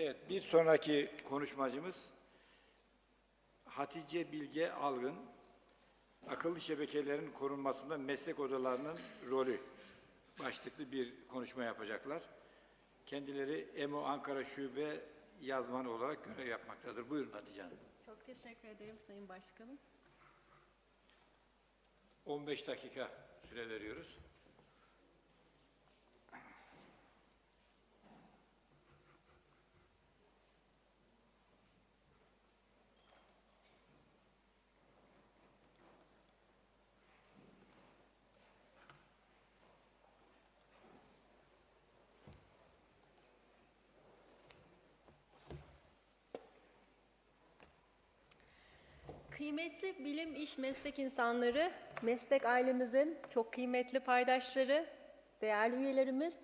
Evet, bir sonraki konuşmacımız Hatice Bilge Algın. Akıllı şebekelerin korunmasında meslek odalarının rolü başlıklı bir konuşma yapacaklar. Kendileri EMO Ankara Şube yazmanı olarak görev yapmaktadır. Buyurun Hatice Hanım. Çok teşekkür ederim Sayın Başkanım. 15 dakika süre veriyoruz. Kıymetli bilim iş meslek insanları, meslek ailemizin çok kıymetli paydaşları, değerli üyelerimiz,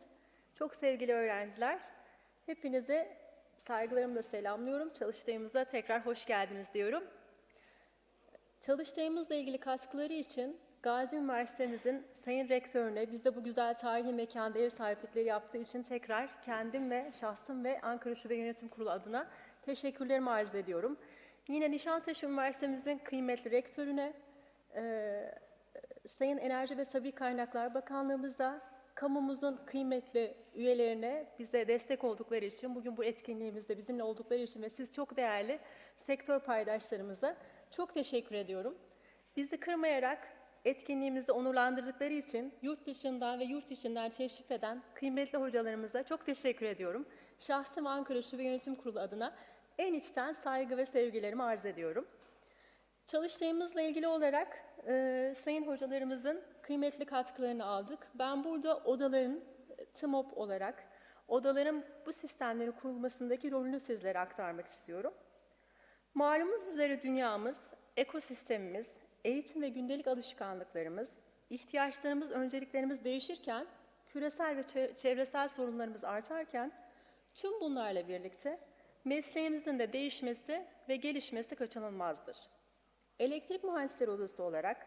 çok sevgili öğrenciler, hepinize saygılarımla selamlıyorum. Çalıştayımıza tekrar hoş geldiniz diyorum. Çalıştayımızla ilgili katkıları için Gazi Üniversitemizin Sayın Rektörüne bizde bu güzel tarihi mekanda ev sahiplikleri yaptığı için tekrar kendim ve şahsım ve Ankara Şube Yönetim Kurulu adına teşekkürlerimi arz ediyorum. Yine Nişantaşı Üniversitemizin kıymetli rektörüne, e, Sayın Enerji ve Tabi Kaynaklar Bakanlığımıza, kamumuzun kıymetli üyelerine bize destek oldukları için, bugün bu etkinliğimizde bizimle oldukları için ve siz çok değerli sektör paydaşlarımıza çok teşekkür ediyorum. Bizi kırmayarak etkinliğimizde onurlandırdıkları için yurt dışından ve yurt içinden teşrif eden kıymetli hocalarımıza çok teşekkür ediyorum. Şahsım Ankara Şube Yönetim Kurulu adına en içten saygı ve sevgilerimi arz ediyorum. Çalıştayımızla ilgili olarak e, sayın hocalarımızın kıymetli katkılarını aldık. Ben burada odaların e, TMOP olarak odaların bu sistemlerin kurulmasındaki rolünü sizlere aktarmak istiyorum. Malumunuz üzere dünyamız, ekosistemimiz, eğitim ve gündelik alışkanlıklarımız, ihtiyaçlarımız, önceliklerimiz değişirken, küresel ve çe- çevresel sorunlarımız artarken, tüm bunlarla birlikte mesleğimizin de değişmesi ve gelişmesi kaçınılmazdır. Elektrik Mühendisleri Odası olarak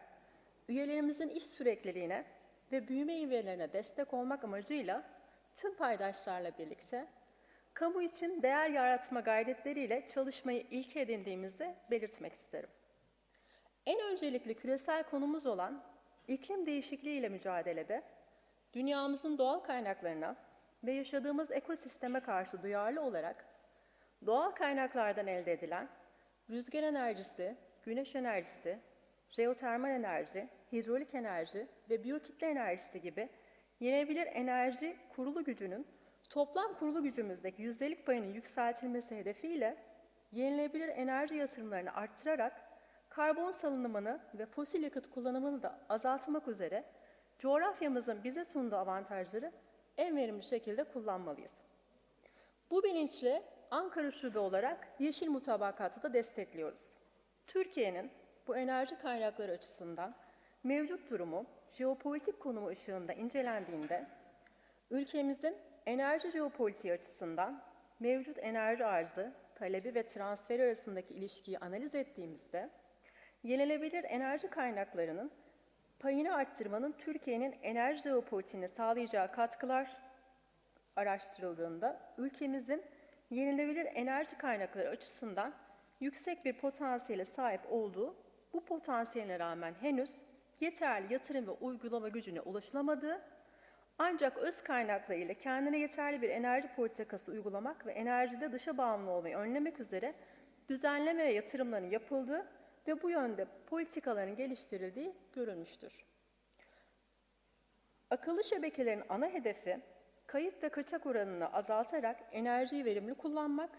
üyelerimizin iş sürekliliğine ve büyüme ivmelerine destek olmak amacıyla tüm paydaşlarla birlikte kamu için değer yaratma gayretleriyle çalışmayı ilke edindiğimizi belirtmek isterim. En öncelikli küresel konumuz olan iklim değişikliği ile mücadelede dünyamızın doğal kaynaklarına ve yaşadığımız ekosisteme karşı duyarlı olarak doğal kaynaklardan elde edilen rüzgar enerjisi, güneş enerjisi, jeotermal enerji, hidrolik enerji ve biyokitle enerjisi gibi yenilebilir enerji kurulu gücünün toplam kurulu gücümüzdeki yüzdelik payının yükseltilmesi hedefiyle yenilebilir enerji yatırımlarını arttırarak karbon salınımını ve fosil yakıt kullanımını da azaltmak üzere coğrafyamızın bize sunduğu avantajları en verimli şekilde kullanmalıyız. Bu bilinçle Ankara Şube olarak Yeşil Mutabakat'ı da destekliyoruz. Türkiye'nin bu enerji kaynakları açısından mevcut durumu jeopolitik konumu ışığında incelendiğinde ülkemizin enerji jeopolitiği açısından mevcut enerji arzı, talebi ve transferi arasındaki ilişkiyi analiz ettiğimizde yenilebilir enerji kaynaklarının payını arttırmanın Türkiye'nin enerji jeopolitiğine sağlayacağı katkılar araştırıldığında ülkemizin yenilebilir enerji kaynakları açısından yüksek bir potansiyele sahip olduğu, bu potansiyeline rağmen henüz yeterli yatırım ve uygulama gücüne ulaşılamadığı, ancak öz kaynaklarıyla kendine yeterli bir enerji politikası uygulamak ve enerjide dışa bağımlı olmayı önlemek üzere düzenleme ve yatırımların yapıldığı ve bu yönde politikaların geliştirildiği görülmüştür. Akıllı şebekelerin ana hedefi kayıp ve kaçak oranını azaltarak enerjiyi verimli kullanmak,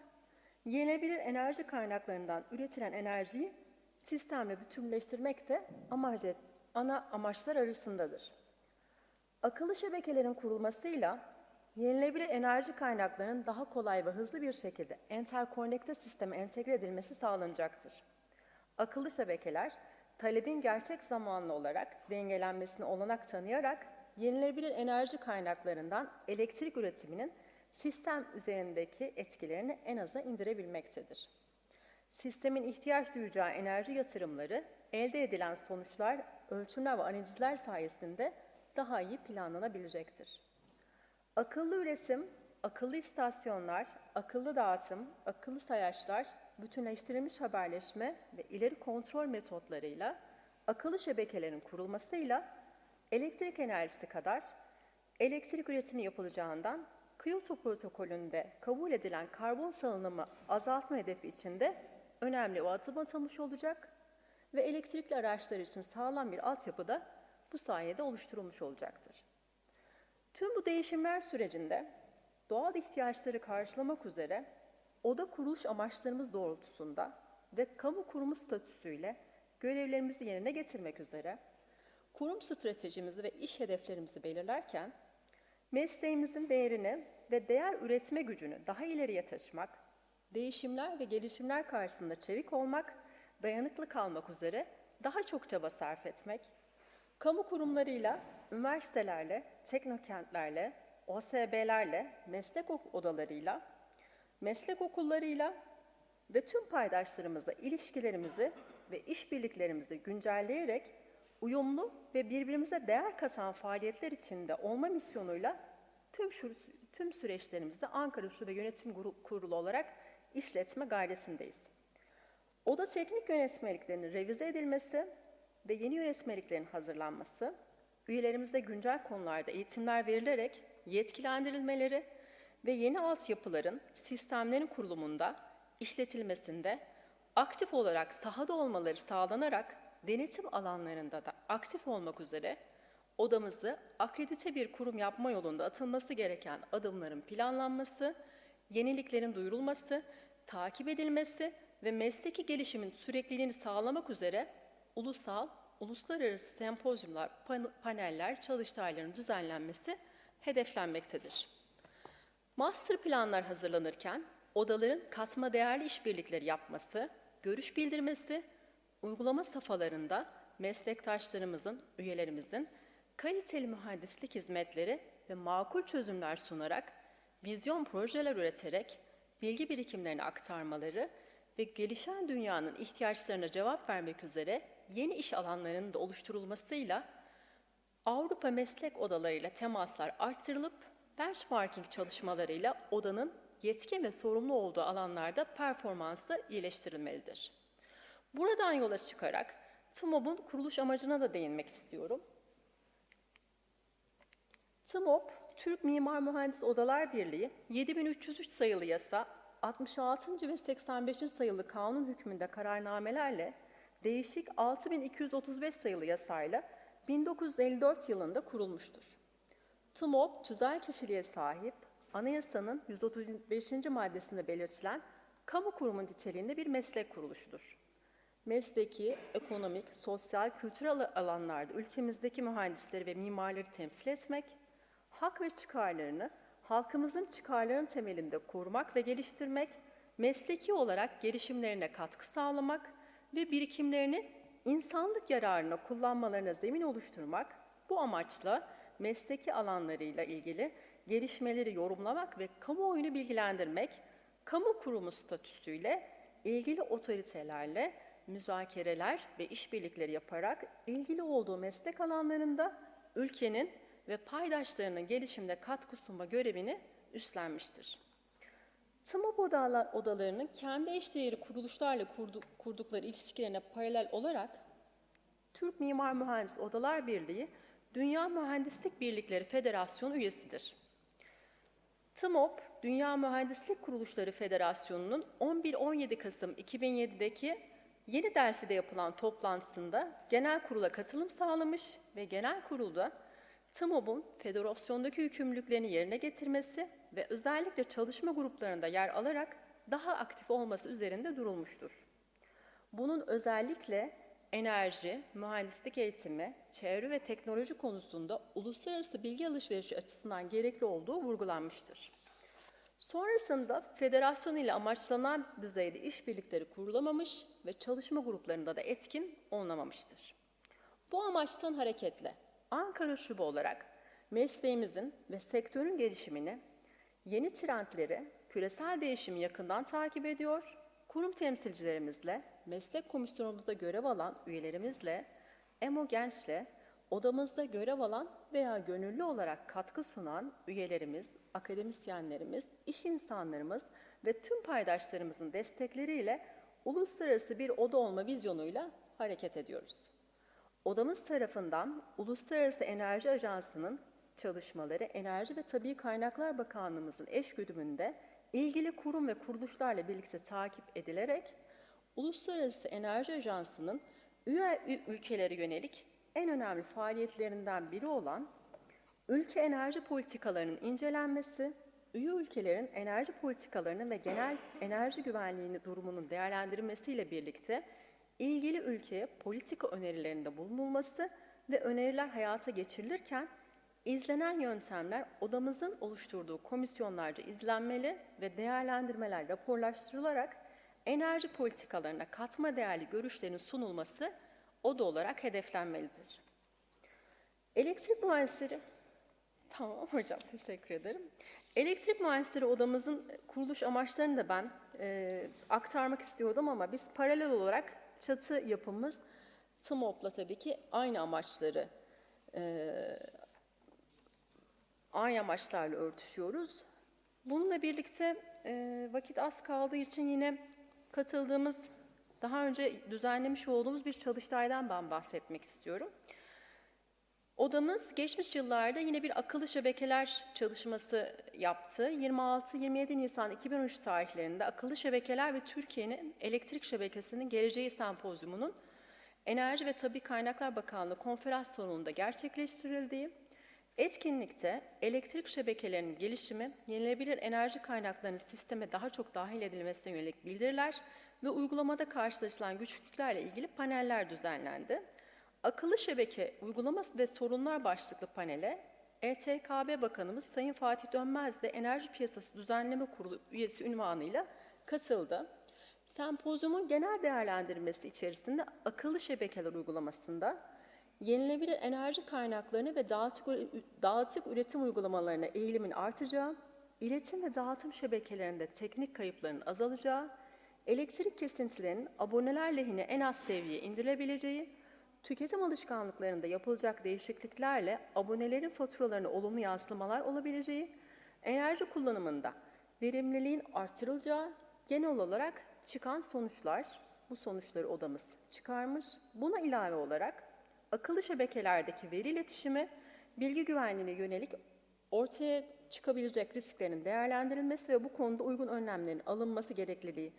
yenilebilir enerji kaynaklarından üretilen enerjiyi sistemle bütünleştirmek de amacı, ana amaçlar arasındadır. Akıllı şebekelerin kurulmasıyla yenilebilir enerji kaynaklarının daha kolay ve hızlı bir şekilde enterkonnekte sisteme entegre edilmesi sağlanacaktır. Akıllı şebekeler, talebin gerçek zamanlı olarak dengelenmesine olanak tanıyarak yenilebilir enerji kaynaklarından elektrik üretiminin sistem üzerindeki etkilerini en aza indirebilmektedir. Sistemin ihtiyaç duyacağı enerji yatırımları elde edilen sonuçlar, ölçümler ve analizler sayesinde daha iyi planlanabilecektir. Akıllı üretim, akıllı istasyonlar, akıllı dağıtım, akıllı sayaçlar, bütünleştirilmiş haberleşme ve ileri kontrol metotlarıyla akıllı şebekelerin kurulmasıyla elektrik enerjisi kadar elektrik üretimi yapılacağından Kyoto protokolünde kabul edilen karbon salınımı azaltma hedefi içinde önemli o adım atılmış olacak ve elektrikli araçlar için sağlam bir altyapı da bu sayede oluşturulmuş olacaktır. Tüm bu değişimler sürecinde doğal ihtiyaçları karşılamak üzere oda kuruluş amaçlarımız doğrultusunda ve kamu kurumu statüsüyle görevlerimizi yerine getirmek üzere kurum stratejimizi ve iş hedeflerimizi belirlerken mesleğimizin değerini ve değer üretme gücünü daha ileriye taşımak, değişimler ve gelişimler karşısında çevik olmak, dayanıklı kalmak üzere daha çok çaba sarf etmek, kamu kurumlarıyla, üniversitelerle, teknokentlerle, OSB'lerle, meslek odalarıyla, meslek okullarıyla ve tüm paydaşlarımızla ilişkilerimizi ve işbirliklerimizi güncelleyerek uyumlu ve birbirimize değer katan faaliyetler içinde olma misyonuyla tüm şu, tüm süreçlerimizi Ankara Şube Yönetim Kurulu olarak işletme gayretindeyiz. Oda teknik yönetmeliklerinin revize edilmesi ve yeni yönetmeliklerin hazırlanması, üyelerimize güncel konularda eğitimler verilerek yetkilendirilmeleri ve yeni altyapıların, sistemlerin kurulumunda, işletilmesinde aktif olarak sahada olmaları sağlanarak denetim alanlarında da aktif olmak üzere odamızı akredite bir kurum yapma yolunda atılması gereken adımların planlanması, yeniliklerin duyurulması, takip edilmesi ve mesleki gelişimin sürekliliğini sağlamak üzere ulusal, uluslararası sempozyumlar, pan- paneller, çalıştayların düzenlenmesi hedeflenmektedir. Master planlar hazırlanırken odaların katma değerli işbirlikleri yapması, görüş bildirmesi, uygulama safhalarında meslektaşlarımızın, üyelerimizin kaliteli mühendislik hizmetleri ve makul çözümler sunarak, vizyon projeler üreterek bilgi birikimlerini aktarmaları ve gelişen dünyanın ihtiyaçlarına cevap vermek üzere yeni iş alanlarının da oluşturulmasıyla Avrupa meslek odalarıyla temaslar arttırılıp benchmarking çalışmalarıyla odanın yetkin ve sorumlu olduğu alanlarda performansı iyileştirilmelidir. Buradan yola çıkarak TMOB'un kuruluş amacına da değinmek istiyorum. TMOB, Türk Mimar Mühendis Odalar Birliği 7303 sayılı yasa, 66. ve 85. sayılı kanun hükmünde kararnamelerle değişik 6235 sayılı yasayla 1954 yılında kurulmuştur. TMOB, tüzel kişiliğe sahip, anayasanın 135. maddesinde belirtilen kamu kurumu niteliğinde bir meslek kuruluşudur. Mesleki, ekonomik, sosyal, kültürel alanlarda ülkemizdeki mühendisleri ve mimarları temsil etmek, hak ve çıkarlarını halkımızın çıkarlarının temelinde korumak ve geliştirmek, mesleki olarak gelişimlerine katkı sağlamak ve birikimlerini insanlık yararına kullanmalarına zemin oluşturmak, bu amaçla mesleki alanlarıyla ilgili gelişmeleri yorumlamak ve kamuoyunu bilgilendirmek, kamu kurumu statüsüyle ilgili otoritelerle müzakereler ve işbirlikleri yaparak ilgili olduğu meslek alanlarında ülkenin ve paydaşlarının gelişimde katkı sunma görevini üstlenmiştir. TMOB odalar- odalarının kendi eşdeğeri kuruluşlarla kurdu- kurdukları ilişkilerine paralel olarak Türk Mimar Mühendis Odalar Birliği, Dünya Mühendislik Birlikleri Federasyonu üyesidir. TMOB, Dünya Mühendislik Kuruluşları Federasyonu'nun 11-17 Kasım 2007'deki Yeni Delfi'de yapılan toplantısında genel kurula katılım sağlamış ve genel kurulda TMOB'un federasyondaki yükümlülüklerini yerine getirmesi ve özellikle çalışma gruplarında yer alarak daha aktif olması üzerinde durulmuştur. Bunun özellikle enerji, mühendislik eğitimi, çevre ve teknoloji konusunda uluslararası bilgi alışverişi açısından gerekli olduğu vurgulanmıştır. Sonrasında federasyon ile amaçlanan düzeyde işbirlikleri kurulamamış ve çalışma gruplarında da etkin olunamamıştır. Bu amaçtan hareketle Ankara Şube olarak mesleğimizin ve sektörün gelişimini, yeni trendleri, küresel değişimi yakından takip ediyor, kurum temsilcilerimizle, meslek komisyonumuzda görev alan üyelerimizle, EMO Genç'le, odamızda görev alan veya gönüllü olarak katkı sunan üyelerimiz, akademisyenlerimiz, iş insanlarımız ve tüm paydaşlarımızın destekleriyle uluslararası bir oda olma vizyonuyla hareket ediyoruz. Odamız tarafından Uluslararası Enerji Ajansı'nın çalışmaları Enerji ve Tabii Kaynaklar Bakanlığımızın eş güdümünde ilgili kurum ve kuruluşlarla birlikte takip edilerek Uluslararası Enerji Ajansı'nın üye ü- ülkelere yönelik en önemli faaliyetlerinden biri olan ülke enerji politikalarının incelenmesi, üye ülkelerin enerji politikalarının ve genel enerji güvenliğini durumunun değerlendirilmesiyle birlikte ilgili ülkeye politika önerilerinde bulunulması ve öneriler hayata geçirilirken izlenen yöntemler odamızın oluşturduğu komisyonlarca izlenmeli ve değerlendirmeler raporlaştırılarak enerji politikalarına katma değerli görüşlerin sunulması oda olarak hedeflenmelidir. Elektrik mühendisleri Tamam hocam teşekkür ederim. Elektrik mühendisleri odamızın kuruluş amaçlarını da ben e, aktarmak istiyordum ama biz paralel olarak çatı yapımız TMOP'la tabii ki aynı amaçları e, aynı amaçlarla örtüşüyoruz. Bununla birlikte e, vakit az kaldığı için yine katıldığımız, daha önce düzenlemiş olduğumuz bir çalıştaydan ben bahsetmek istiyorum. Odamız geçmiş yıllarda yine bir akıllı şebekeler çalışması yaptı. 26-27 Nisan 2013 tarihlerinde akıllı şebekeler ve Türkiye'nin elektrik şebekesinin geleceği sempozyumunun Enerji ve Tabi Kaynaklar Bakanlığı konferans salonunda gerçekleştirildiği, etkinlikte elektrik şebekelerinin gelişimi, yenilebilir enerji kaynaklarının sisteme daha çok dahil edilmesine yönelik bildiriler ve uygulamada karşılaşılan güçlüklerle ilgili paneller düzenlendi. Akıllı şebeke uygulaması ve sorunlar başlıklı panele ETKB Bakanımız Sayın Fatih Dönmez de Enerji Piyasası Düzenleme Kurulu üyesi ünvanıyla katıldı. Sempozyumun genel değerlendirmesi içerisinde akıllı şebekeler uygulamasında yenilebilir enerji kaynaklarını ve dağıtık, dağıtık üretim uygulamalarına eğilimin artacağı, iletim ve dağıtım şebekelerinde teknik kayıpların azalacağı, elektrik kesintilerinin aboneler lehine en az seviyeye indirilebileceği, tüketim alışkanlıklarında yapılacak değişikliklerle abonelerin faturalarına olumlu yansımalar olabileceği, enerji kullanımında verimliliğin artırılacağı, genel olarak çıkan sonuçlar, bu sonuçları odamız çıkarmış. Buna ilave olarak akıllı şebekelerdeki veri iletişimi, bilgi güvenliğine yönelik ortaya çıkabilecek risklerin değerlendirilmesi ve bu konuda uygun önlemlerin alınması gerekliliği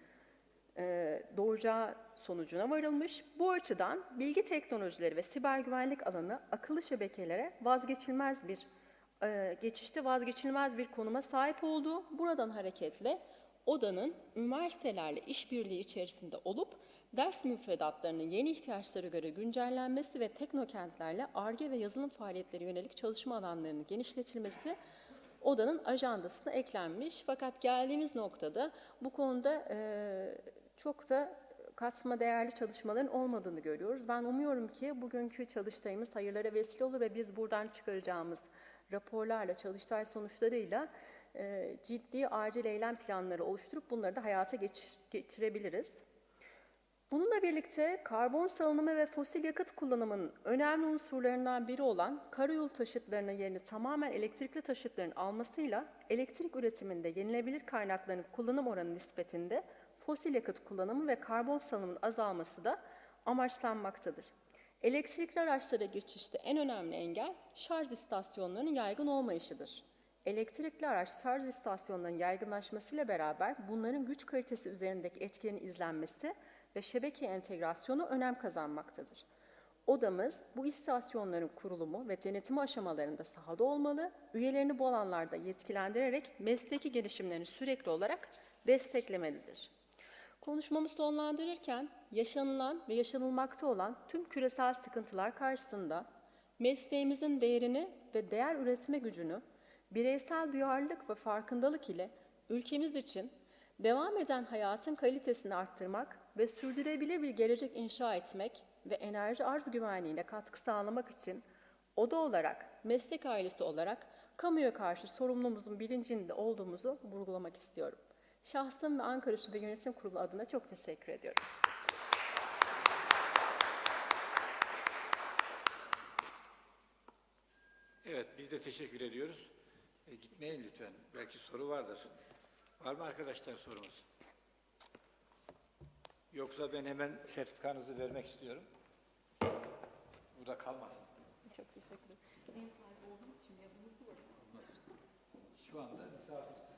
e, doğuracağı sonucuna varılmış. Bu açıdan bilgi teknolojileri ve siber güvenlik alanı akıllı şebekelere vazgeçilmez bir e, geçişte vazgeçilmez bir konuma sahip olduğu buradan hareketle odanın üniversitelerle işbirliği içerisinde olup ders müfredatlarının yeni ihtiyaçlara göre güncellenmesi ve teknokentlerle ARGE ve yazılım faaliyetleri yönelik çalışma alanlarının genişletilmesi odanın ajandasına eklenmiş. Fakat geldiğimiz noktada bu konuda e, çok da katma değerli çalışmaların olmadığını görüyoruz. Ben umuyorum ki bugünkü çalıştayımız hayırlara vesile olur ve biz buradan çıkaracağımız raporlarla, çalıştay sonuçlarıyla e, ciddi acil eylem planları oluşturup bunları da hayata geç- geçirebiliriz. Bununla birlikte karbon salınımı ve fosil yakıt kullanımının önemli unsurlarından biri olan karayolu taşıtlarının yerini tamamen elektrikli taşıtların almasıyla elektrik üretiminde yenilebilir kaynakların kullanım oranı nispetinde fosil yakıt kullanımı ve karbon salınımının azalması da amaçlanmaktadır. Elektrikli araçlara geçişte en önemli engel şarj istasyonlarının yaygın olmayışıdır. Elektrikli araç şarj istasyonlarının yaygınlaşmasıyla beraber bunların güç kalitesi üzerindeki etkilerin izlenmesi ve şebeke entegrasyonu önem kazanmaktadır. Odamız bu istasyonların kurulumu ve denetimi aşamalarında sahada olmalı, üyelerini bu alanlarda yetkilendirerek mesleki gelişimlerini sürekli olarak desteklemelidir. Konuşmamı sonlandırırken yaşanılan ve yaşanılmakta olan tüm küresel sıkıntılar karşısında mesleğimizin değerini ve değer üretme gücünü bireysel duyarlılık ve farkındalık ile ülkemiz için devam eden hayatın kalitesini arttırmak ve sürdürülebilir bir gelecek inşa etmek ve enerji arz güvenliğine katkı sağlamak için oda olarak, meslek ailesi olarak kamuya karşı sorumluluğumuzun bilincinde olduğumuzu vurgulamak istiyorum. Şahsım ve Ankara Şube Yönetim Kurulu adına çok teşekkür ediyorum. de teşekkür ediyoruz. E, gitmeyin lütfen. Belki soru vardır. Var mı arkadaşlar sorumuz? Yoksa ben hemen sertifikanızı vermek istiyorum. Burada kalmasın. Çok teşekkür ederim. Şu anda sonra